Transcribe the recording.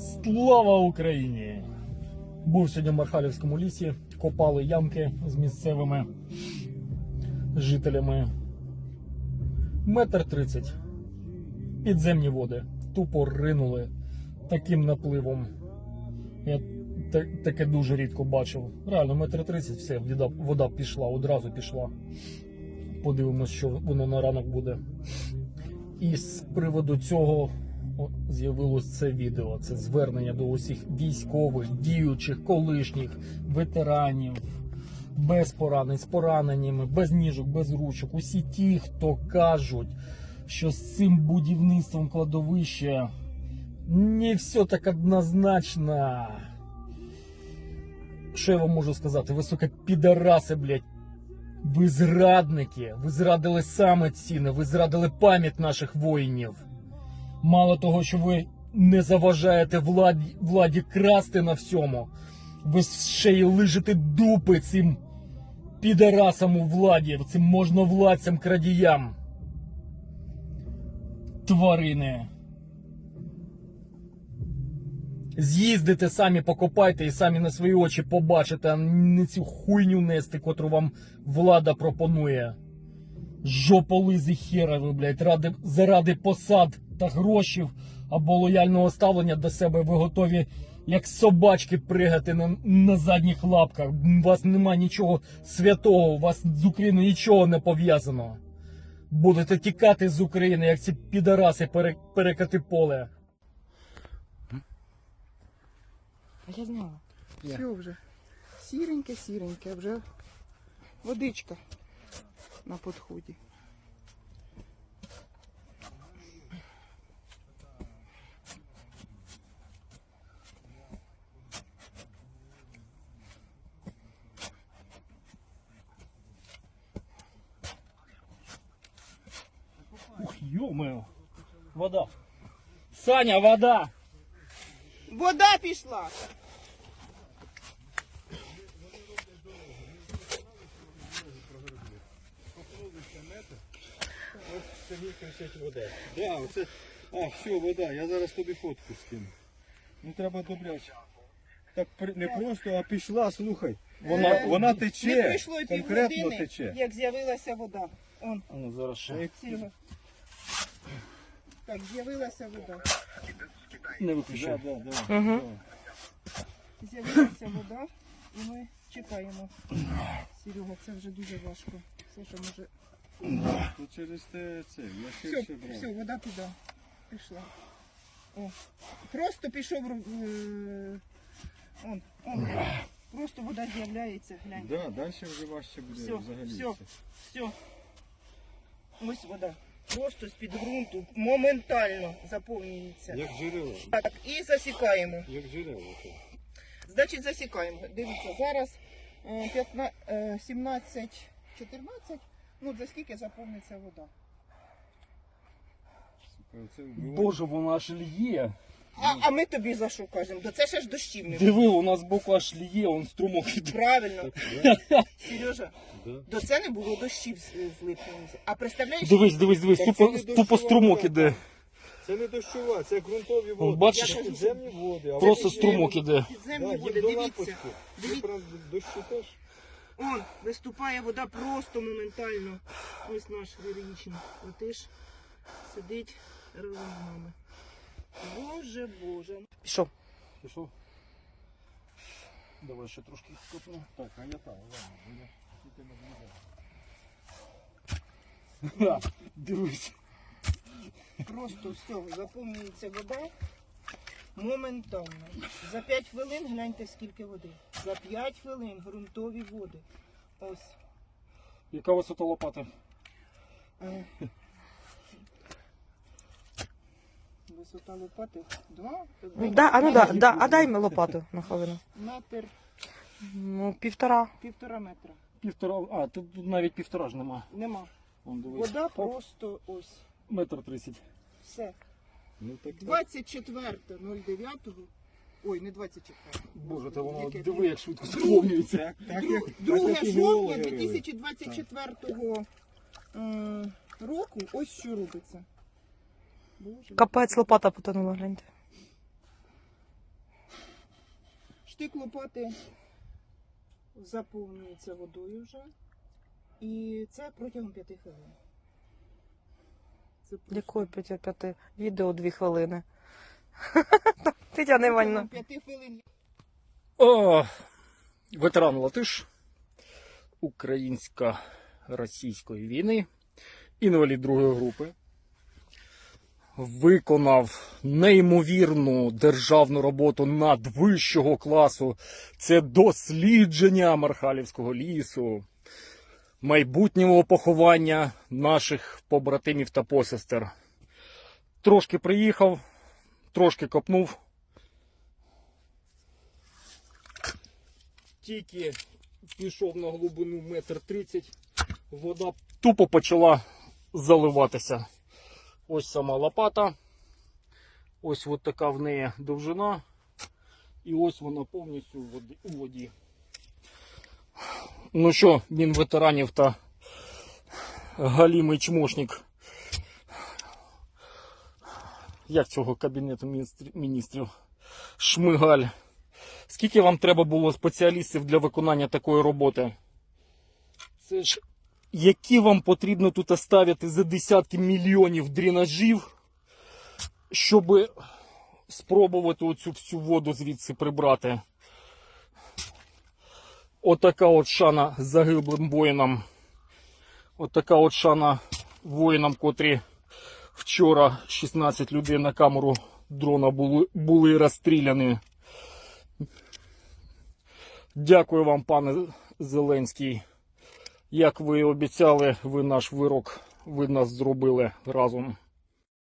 Слава Україні! Був сьогодні в Мархалівському лісі, копали ямки з місцевими жителями. Метр тридцять. Підземні води. Тупо ринули таким напливом. Я таке дуже рідко бачив. Реально, метр тридцять, все, вода, вода пішла, одразу пішла. Подивимось, що воно на ранок буде. І з приводу цього з'явилось це відео. Це звернення до усіх військових, діючих, колишніх, ветеранів, без поранень, з пораненнями, без ніжок, без ручок. Усі ті, хто кажуть, що з цим будівництвом кладовища не все так однозначно. Що я вам можу сказати? Ви, сука, підараси, блядь. Ви зрадники, ви зрадили саме ціни, ви зрадили пам'ять наших воїнів. Мало того, що ви не заважаєте владі, владі красти на всьому, ви ще й лижете дупи цим підарасам у владі, цим можновладцям крадіям. Тварини. З'їздите самі покопайте і самі на свої очі побачите, а не цю хуйню нести, котру вам влада пропонує. Жополизи херові, блядь, ради, заради посад та грошів або лояльного ставлення до себе ви готові як собачки пригати на, на задніх лапках. У вас нема нічого святого, у вас з Україною нічого не пов'язано. Будете тікати з України, як ці підараси пере, перекати поле. А я знала. Я. Все вже. Сіреньке, сіреньке, вже водичка на підході. Ё Вода. Саня, вода! Вода пішла! Сергій кричить вода. Да, оце... А, все, вода, я зараз тобі фотку скину. Ну треба добряче. Так при- не просто, а пішла, слухай. Вона, Е, вона тече. Пройшло конкретно півгодини, тече. як з'явилася вода. Он, А ну зараз ще. Серега. Так, з'явилася вода. Не Да, виключай. да, да, Мгм. да. З'явилася вода і ми чекаємо. Серега, це вже дуже важко. Все, що може. То через те це, я Все, ширше брав. все, вода туди. Пішла. О. Просто пішов. е, Он, он. Просто вода з'являється. Глянь. Да, далі вже важче буде Все, взагалі. все. все. Все. Ось вода. Просто з-під ґрунту моментально заповнюється. Як джерело. Так, і засікаємо. Як джерело. Значить, засікаємо. Дивіться, зараз е, 15, е, 17, 14. Ну, за скільки заповниться вода? Це вбиває. Боже, вона ж ліє. А, а ми тобі за що кажемо? До це ще ж дощів не було. Диви, у нас боку аж ліє, он струмок іде. Правильно. Сережа, да. до це не було дощів з, з липня. А представляєш, Дивись, дивись, дивись, Так тупо, не тупо дощова струмок вода. іде. Це не дощова, це ґрунтові води. бачиш? Це підземні води. а Просто вони струмок іде. підземні Да, води, їм до дивіться. лампочки. Дивіться. правда дощу теж? Он, виступає вода просто моментально. Ось наш героїчний латиш сидить разом з нами. Боже, Боже. Пішов. Пішов? Давай ще трошки копну. Так, а я там, ладно. я тільки наблюдаю. Ха, Дивись. Просто все, заповнюється вода моментально. За 5 хвилин гляньте скільки води. За 5 хвилин ґрунтові води. Ось. Яка висота лопати? Е. Висота лопати 2 Да, а ну да, да, а дай мені лопату на хвилину. метр Ну, півтора. півтора метра. Півтора. А, тут, навіть півтора ж нема. Нема. Вон дивись. Вода Оп, просто ось. Метр тридцять. Все. Ну так, так. 24.09. Ой, не 24. Боже, та воно Яке диви, як швидко заповнюється. Так, так, як, так, 2 як і жовтня геологи 2024 е, року ось що робиться. Боже. Капець лопата потонула, гляньте. штик лопати заповнюється водою вже. І це протягом п'яти хвилин. Це просто Якої 5 5 Відео 2 хвилини. Тетяна Іванівна. п'яти хвилин. О, ветеран Латиш українсько-російської війни, інвалід другої групи. Виконав неймовірну державну роботу надвищого класу. Це дослідження Мархалівського лісу, майбутнього поховання наших побратимів та посестер. Трошки приїхав, трошки копнув. тільки пішов на глибину метр тридцять, вода тупо почала заливатися. Ось сама лопата. Ось от така в неї довжина. І ось вона повністю у воді. Ну що, він ветеранів та галімий чмошник. Як цього кабінету міністрів-? Шмигаль. Скільки вам треба було спеціалістів для виконання такої роботи? Це ж які вам потрібно тут оставити за десятки мільйонів дренажів, щоб спробувати оцю всю воду звідси прибрати? Отака от шана загиблим воїнам. Отака от шана воїнам, котрі вчора 16 людей на камеру дрона були, були розстріляні. Дякую вам, пане Зеленський. Як ви обіцяли, ви наш вирок, ви нас зробили разом.